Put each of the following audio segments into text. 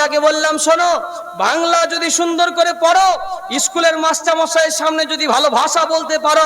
ডাকে বললাম, শোনো, বাংলা যদি সুন্দর করে পড়ো, স্কুলের মাস্টার মশাইয়ের সামনে যদি ভালো ভাষা বলতে পারো,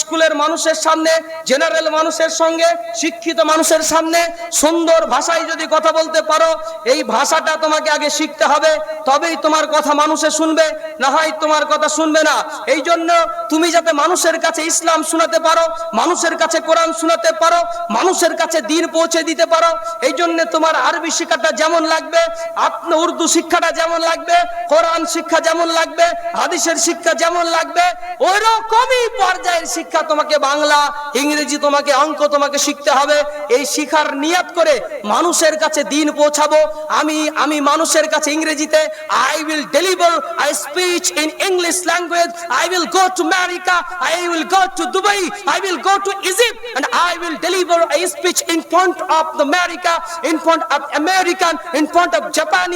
স্কুলের মানুষের সামনে, জেনারেল মানুষের সঙ্গে, শিক্ষিত মানুষের সামনে, সুন্দর ভাষায় যদি কথা বলতে পারো, এই ভাষাটা তোমাকে আগে শিখতে হবে, তবেই তোমার কথা মানুষে শুনবে, না হয় তোমার কথা শুনবে না। এই জন্য তুমি যাতে মানুষের কাছে ইসলাম শোনাতে পারো, মানুষের কাছে কোরআন শোনাতে পারো, মানুষের কাছে দিন পৌঁছে দিতে পারো, এই জন্য তোমার আরবি শিক্ষাটা যেমন লাগবে, আপনি উর্দু শিক্ষাটা যেমন লাগবে কোরআন শিক্ষা যেমন লাগবে হাদিসের শিক্ষা যেমন লাগবে ওইরকমই পর্যায়ের শিক্ষা তোমাকে বাংলা ইংরেজি তোমাকে অঙ্ক তোমাকে শিখতে হবে। এই শিখার নিয়াত করে মানুষের কাছে দিন পৌঁছাবো। আমি আমি মানুষের কাছে ইংরেজিতে I will deliver I speech in English language I will go to America I will go to Dubai I will go to Egypt and I will deliver a speech in front of the America, in front of American, in front of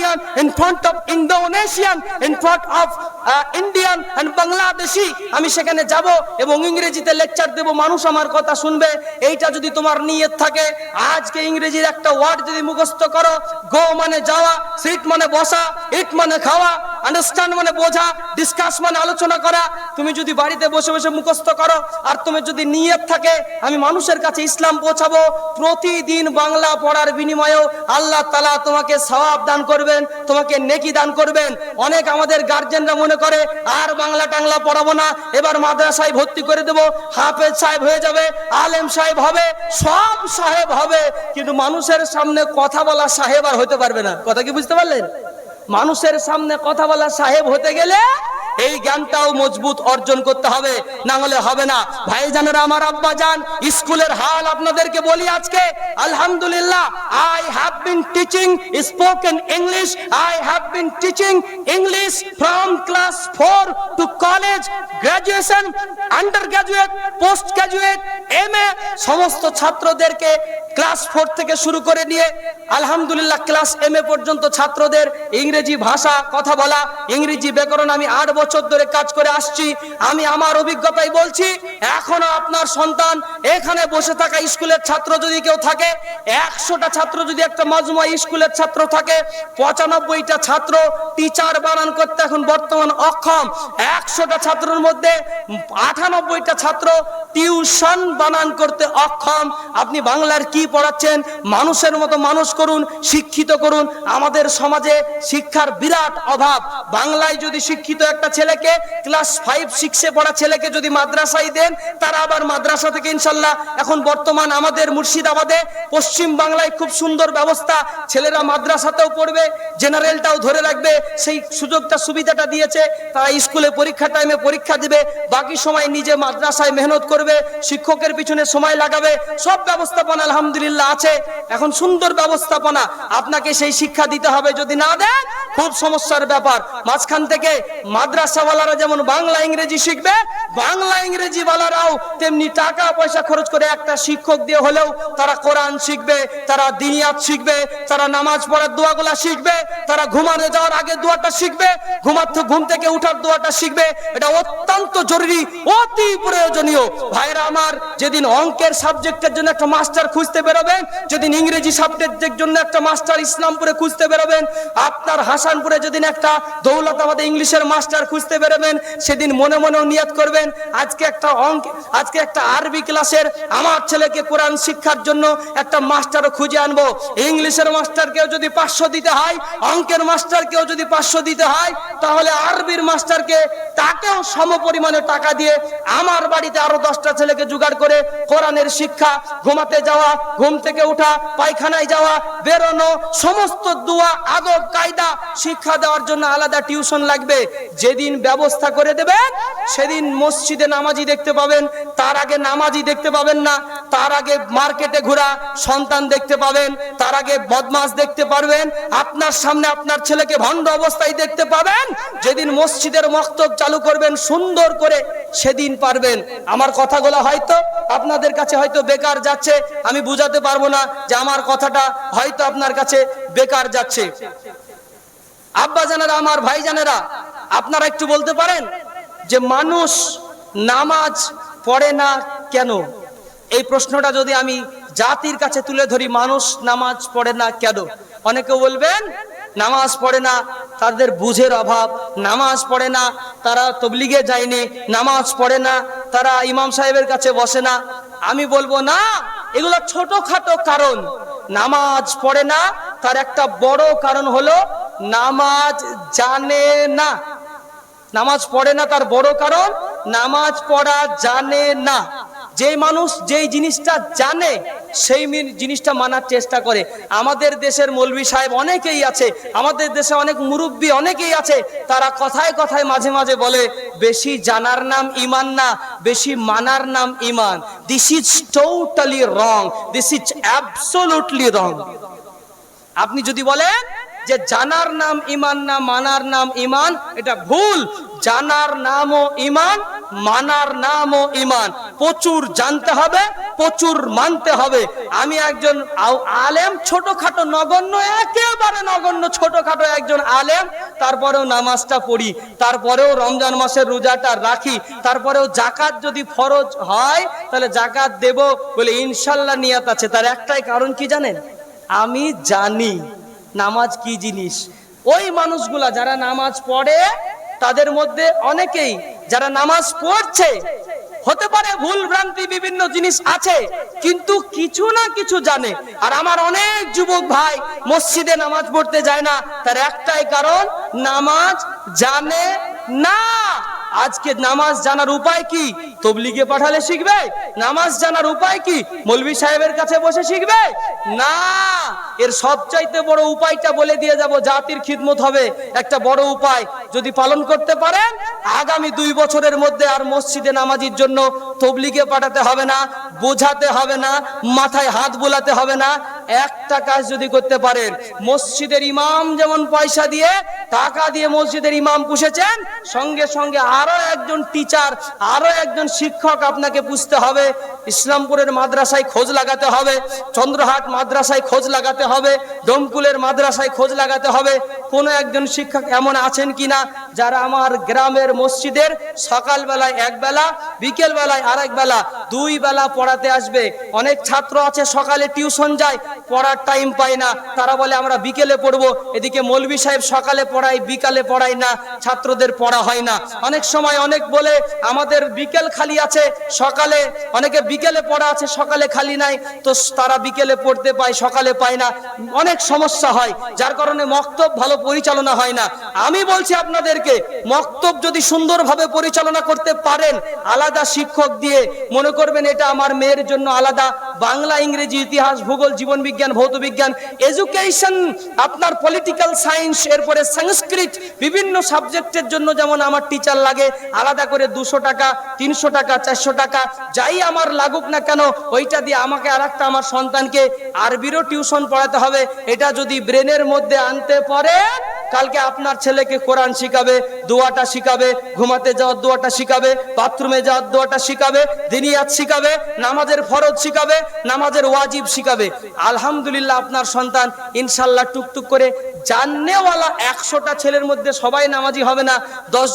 Japanian, in front of Indonesian, in front of uh, Indian and Bangladeshi আমি সেখানে যাব এবং ইংরেজিতে lecture দেব মানুষ আমার কথা শুনবে। এইটা যদি তোমার নিয়ত থাকে আজকে ইংরেজির একটা ওয়ার্ড যদি মুখস্থ করো গো মানে যাওয়া সিট মানে বসা ইট মানে খাওয়া আন্ডারস্ট্যান্ড মানে বোঝা ডিসকাস মানে আলোচনা করা। তুমি যদি বাড়িতে বসে বসে মুখস্থ করো, আর তুমি যদি নিয়ত থাকে, আমি মানুষের কাছে ইসলাম পৌঁছাবো। প্রতিদিন বাংলা পড়ার বিনিময়েও আল্লাহ তালা তোমাকে সওয়াব দান করবেন, তোমাকে নেকি দান করবেন। অনেক আমাদের গার্জেনরা মনে করে, আর বাংলা টাংলা পড়াবো না, এবার মাদ্রাসায় ভর্তি করে দেব। হাফেজ সাহেব হয়ে যাবে, আলেম সাহেব হবে, সব সাহেব হবে। কিন্তু মানুষের সামনে কথা বলা সাহেব আর হতে পারবে না। কথা কি বুঝতে পারলেন? মানুষের সামনে কথা বলা সাহেব হতে গেলে এই জ্ঞানটাও মজবুত অর্জন করতে হবে, না হলে হবে না। ভাই জানেরা আমার আব্বা যান, স্কুলের হাল আপনাদেরকে বলি আজকে, আলহামদুলিল্লাহ I have been teaching spoken English I have been teaching English from class four to college graduation undergraduate postgraduate M A সমস্ত ছাত্রদেরকে ক্লাস ফোর থেকে শুরু করে নিয়ে আলহামদুলিল্লাহ ক্লাস এম এ পর্যন্ত ছাত্রদের ইংরেজি ভাষা কথা বলা, ইংরেজি ব্যাকরণ আমি আট বছর ধরে কাজ করে আসছি। আমি আমার অভিজ্ঞতাই বলছি, এখনও আপনার সন্তান এখানে বসে থাকা স্কুলের ছাত্র যদি কেউ থাকে, একশোটা ছাত্র যদি একটা মজমুয়া স্কুলের ছাত্র থাকে, পঁচানব্বইটা ছাত্র টিচার বানান করতে এখন বর্তমান অক্ষম। একশোটা ছাত্রের মধ্যে আটানব্বইটা ছাত্র টিউশন বানান করতে অক্ষম। আপনি বাংলার কি পড়াচ্ছেন মানুষের মতো মানুষ করুন শিক্ষিত করুন। আমাদের সমাজে শিক্ষার বিরাট অভাব। বাংলায় যদি শিক্ষিত একটা ছেলেকে ক্লাস ফাইভ সিক্সে পড়া ছেলেকে যদি মাদ্রাসায় দেন, তারা আবার মাদ্রাসা থেকে ইনশাল্লাহ এখন বর্তমান আমাদের মুর্শিদাবাদে পশ্চিম বাংলায় খুব সুন্দর ব্যবস্থা। ছেলেরা মাদ্রাসাতেও পড়বে জেনারেলটাও ধরে রাখবে, সেই সুযোগটা, সুবিধাটা দিয়েছে। তারা স্কুলে পরীক্ষা টাইমে পরীক্ষা দিবে, বাকি সময় নিজে মাদ্রাসায় মেহনত করবে, শিক্ষকের পিছনে সময় লাগাবে, সব ব্যবস্থাপনা আলহামদুলিল্লাহ আছে। এখন সুন্দর ব্যবস্থাপনা, আপনাকে সেই শিক্ষা দিতে হবে, যদি না দেন খুব সমস্যার ব্যাপার। মাঝখান থেকে মাদ্রাসাওয়ালারা যেমন বাংলা ইংরেজি শিখবে, বাংলা ইংরেজি ওয়ালারাও তেমনি টাকা, পয়সা খরচ করে একটা শিক্ষক দিয়ে হলেও তারা কোরআন শিখবে, তারা দিনিয়াত শিখবে, তারা নামাজ পড়ার দোয়াগুলা শিখবে, তারা ঘুমানো যাওয়ার আগে দোয়াটা শিখবে ঘুমাতে ঘুম থেকে উঠার দোয়াটা শিখবে। এটা অত্যন্ত জরুরি, অতি প্রয়োজনীয়। ভাইরা আমার, যেদিন অঙ্কের সাবজেক্টের জন্য একটা মাস্টার খুঁজতে বেরোবেন, যেদিন ইংরেজি সাবজেক্টের জন্য একটা মাস্টার ইসলামপুরে খুঁজতে বেরোবেন, আপনার হাসানপুরে যেদিন একটা দৌলতাবাদে ইংলিশের মাস্টার খুঁজতে বেরোবেন, সেদিন মনে মনেও নিয়ত করবেন, আজকে একটা অঙ্ক আজকে একটা আরবি ক্লাসের আমার ছেলেকে কোরআন শিক্ষার জন্য একটা মাস্টারও খুঁজে আনব। ইংলিশের মাস্টারকেও যদি পাঁচশো দিতে হয়, অঙ্কের মাস্টারকেও যদি পাঁচশো দিতে হয়, তাহলে আরবির মাস্টারকে তাকেও সম পরিমাণে টাকা দিয়ে আমার বাড়িতে আরও দশটা ছেলেকে জোগাড় করে কোরআনের শিক্ষা, ঘুমাতে যাওয়া, ঘুম থেকে উঠা, পায়খানায় যাওয়া, বেরোনো, সমস্ত দোয়া, আদব, কায়দা শিক্ষা দেওয়ার জন্য আলাদা টিউশন লাগবে। যেদিন ব্যবস্থা করে দেবেন সেদিন মসজিদে নামাজি দেখতে পাবেন। তার আগে নামাজি দেখতে পাবেন না। তার আগে মার্কেটে ঘোরা সন্তান দেখতে পাবেন। তার আগে বদমাস দেখতে পারবেন। আপনার সামনে আপনার ছেলেকে ভণ্ড অবস্থায় দেখতে পাবেন। যেদিন মসজিদের মক্তব চালু করবেন, সুন্দর করে সেদিন পারবেন। আমার কথাগুলো হয়তো আপনাদের কাছে হয়তো বেকার যাচ্ছে। আমি বুঝাতে পারব না যে আমার কথাটা হয়তো আপনার কাছে বেকার যাচ্ছে। আব্বা জানেরা আমার ভাই জানেরা আপনারা একটু বলতে পারেন যে মানুষ নামাজ পড়ে না কেন? এই প্রশ্নটা যদি আমি জাতির কাছে তুলে ধরি, মানুষ নামাজ পড়ে না কেন? অনেকে বলবেন, নামাজ পড়ে না, তাদের বুঝের অভাব। নামাজ পড়ে না, তারা তবলিগে যায়নি। নামাজ পড়ে না, তারা ইমাম সাহেবের কাছে বসে না। আমি বলব, না, এগুলো ছোটখাটো কারণ। নামাজ পড়ে না, তার একটা বড় কারণ হলো নামাজ জানে না। নামাজ পড়ে না তার বড় কারণ, নামাজ পড়া জানে না। যেই মানুষ যেই জিনিসটা জানে, সেই জিনিসটা মানার চেষ্টা করে। আমাদের দেশের মৌলবি সাহেব অনেকেই আছে, আমাদের দেশে অনেক মুরব্বী অনেকেই আছে, তারা কথায় কথায় মাঝে মাঝে বলে, বেশি জানার নাম ইমান না, বেশি মানার নাম ইমান। This is totally wrong this is absolutely wrong আপনি যদি বলেন যে জানার নাম ইমান না মানার নাম ইমান এটা ভুল। জানার নামও ইমান মানার নামও ইমান প্রচুর জানতে হবে, প্রচুর মানতে হবে। আমি একজন আলেম, ছোটখাটো নগণ্য, একেবারে নগণ্য, ছোটখাটো একজন আলেম। তারপরেও নামাজটা পড়ি, তারপরেও রমজান মাসের রোজাটা রাখি, তারপরেও জাকাত যদি ফরজ হয়, তাহলে জাকাত দেব বলে ইনশাল্লাহ নিয়াত আছে। তার একটাই কারণ কি জানেন? আমি জানি। নামাজ কি জিনিস? ওই মানুষগুলা যারা নামাজ পড়ে, তাদের মধ্যে অনেকেই যারা নামাজ পড়ছে, হতে পারে ভুল ভ্রান্তি বিভিন্ন জিনিস আছে, কিন্তু কিছু না কিছু জানে। আর আমার অনেক যুবক ভাই মসজিদে নামাজ পড়তে যায় না, তার একটাই কারণ, নামাজ জানে না। আজকে নামাজ জানার উপায় কি? তবলিগে পাঠালে শিখবে? নামাজ জানার উপায় কি? মৌলভী সাহেবের কাছে বসে শিখবে? না, এর সবচাইতে বড় উপায়টা বলে দিয়ে যাব, জাতির খিদমত হবে। একটা বড় উপায়, যদি পালন করতে পারেন, আগামী দুই বছরের মধ্যে আর মসজিদে নামাজির জন্য তবলিগে পাঠাতে হবে না, বোঝাতে হবে না, মাথায় হাত বোলাতে হবে না একটা কাজ যদি করতে পারেন, মসজিদের ইমাম যেমন পয়সা দিয়ে, টাকা দিয়ে মসজিদের ইমাম পুষেছেন, সঙ্গে সঙ্গে আরও একজন টিচার আরও একজন শিক্ষক আপনাকে পুষতে হবে। ইসলামপুরের মাদ্রাসায় খোঁজ লাগাতে হবে, চন্দ্রহাট মাদ্রাসায় খোঁজ লাগাতে হবে ডমকুলের মাদ্রাসায় খোঁজ লাগাতে হবে। কোনো একজন শিক্ষক এমন আছেন কিনা যারা আমার গ্রামের মসজিদের সকালবেলায় এক বেলা বিকেল বেলায় আরেক বেলা, দুই বেলা পড়াতে আসবে। অনেক ছাত্র আছে, সকালে টিউশন যায়, পড়ার টাইম পায় না। তারা বলে, আমরা বিকেলে পড়ব। এদিকে মৌলভী সাহেব সকালে পড়ায়, বিকালে পড়ায় না, ছাত্রদের পড়া হয় না। অনেক সময় অনেক বলে, আমাদের বিকেল খালি আছে, সকালে অনেকে বিকেলে পড়া আছে, সকালে খালি নাই। তো তারা বিকেলে পড়তে পায়, সকালে পায় না। অনেক সমস্যা হয়, যার কারণে মক্তব ভালো পরিচালনা হয় না। আমি বলছি আপনাদেরকে, মক্তব যদি সুন্দরভাবে পরিচালনা করতে পারেন, আলাদা শিক্ষক দিয়ে মনে করবেন এটা আমার মেয়ের জন্য আলাদা বাংলা, ইংরেজি, ইতিহাস, ভূগোল, জীবন বিজ্ঞান, ভৌত বিজ্ঞান, এডুকেশন, আপনার পলিটিক্যাল সায়েন্স এরপরে সংস্কৃত, বিভিন্ন সাবজেক্টের জন্য যেমন আমার টিচার লাগে, আলাদা করে দুশো টাকা, তিনশো টাকা, চারশো টাকা, যাই আমার লাগুক না কেন, ওইটা দিয়ে আমাকে আর একটা আমার সন্তানকে আরবিরও টিউশন পড়াতে হবে, এটা যদি ব্রেনের মধ্যে আনতে পারে কালকে আপনার ছেলেকে কোরআন শিখাবে, দোয়াটা শিখাবে, ঘুমাতে যাওয়ার দোয়াটা শিখাবে, বাথরুমে যাওয়ার দোয়াটা শিখাবে, দিনিয়াত শিখাবে, নামাজের ফরজ শিখাবে, নামাজের ওয়াজিব শিখাবে। আলহামদুলিল্লাহ আপনার সন্তান ইনশাল্লাহ টুকটুক করে জাননেওয়ালা একশোটা ছেলের মধ্যে সবাই নামাজি হবে না।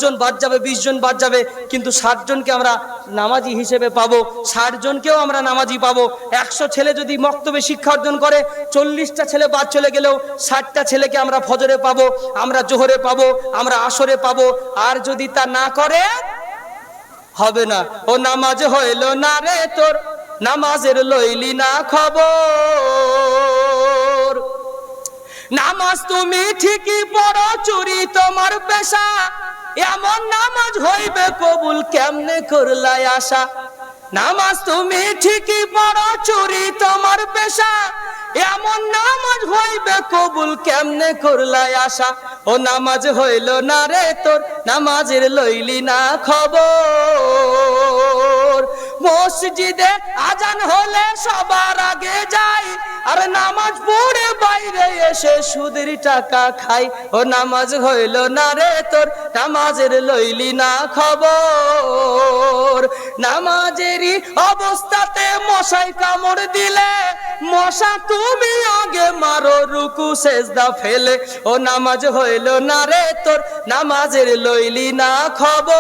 জন বাদ যাবে, বিশ জন বাদ যাবে, কিন্তু জনকে আমরা নামাজি হিসেবে পাবো। ষাট জনকেও আমরা নামাজি পাবো। একশো ছেলে যদি মক্তবে শিক্ষা অর্জন করে, চল্লিশটা ছেলে বাদ চলে গেলেও ষাটটা ছেলেকে আমরা ফজরে পাবো, আমরা জোহরে পাবো, আমরা আসরে পাবো। আর যদি তা না করে, হবে না। ও নামাজ হইল না রে তোর, নামাজের লইলি না খবর। নামাজ তুমি ঠিকই পড়ো, চুরি তোমার পেশা। এমন নামাজ হইবে কবুল কেমনে করলাই আশা? নামাজ তুমি ঠিকই পড়ো, চুরি তোমার পেশা। এমন নামাজ হইবে কবুল কেমনে করলাই আশা? ও নামাজ হইল না রে তোর, নামাজের লইলি না খবর। মসজিদে আজান হলে সবার আগে যাই। আর নামাজ পড়ে বাইরে এসে সুদের টাকা খাই। ও নামাজ হইল না রে তোর, নামাজের লইলি না খবর। নামাজেরই অবস্থাতে মশাই কামড় দিলে, মশা তুমি আগে মারো, রুকু, সেজদা ফেলে। ও নামাজ হইল না রে তোর, নামাজের লইলি না খবর।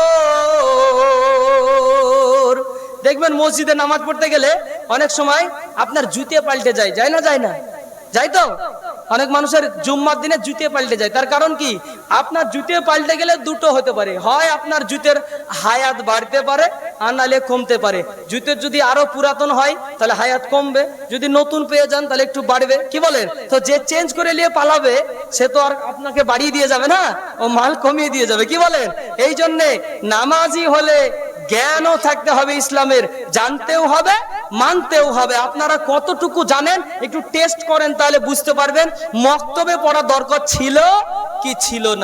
দেখবেন মসজিদে নামাজ পড়তে গেলে অনেক সময় আপনার জুতে পাল্টে যায়। যায় না যায় না? যাই তো? অনেক মানুষের জুম্মার দিনে জুতে পাল্টে যায়। তার কারণ কি? আপনার জুতে পাল্টে গেলে দুটো হতে পারে। হয় আপনার জুতের হায়াত বাড়তে পারে, আর নাহলে কমতে পারে। জুতের যদি আরও পুরাতন হয়, তাহলে হায়াত কমবে। যদি নতুন পেয়ে যান, তাহলে একটু বাড়বে। কি বলেন? তো যে চেঞ্জ করে নিয়ে পালাবে, সে তো আর আপনাকে বাড়িয়ে দিয়ে যাবে না? ও মাল কমিয়ে দিয়ে যাবে। কি বলেন? এই জন্যে নামাজি হলে জ্ঞানও থাকতে হবে ইসলামের, জানতেও হবে, মানতেও হবে। আপনারা কতটুকু জানেন, একটু টেস্ট করেন তাহলে বুঝতে পারবেন, মক্তবে পড়া দরকার ছিল কি ছিল না।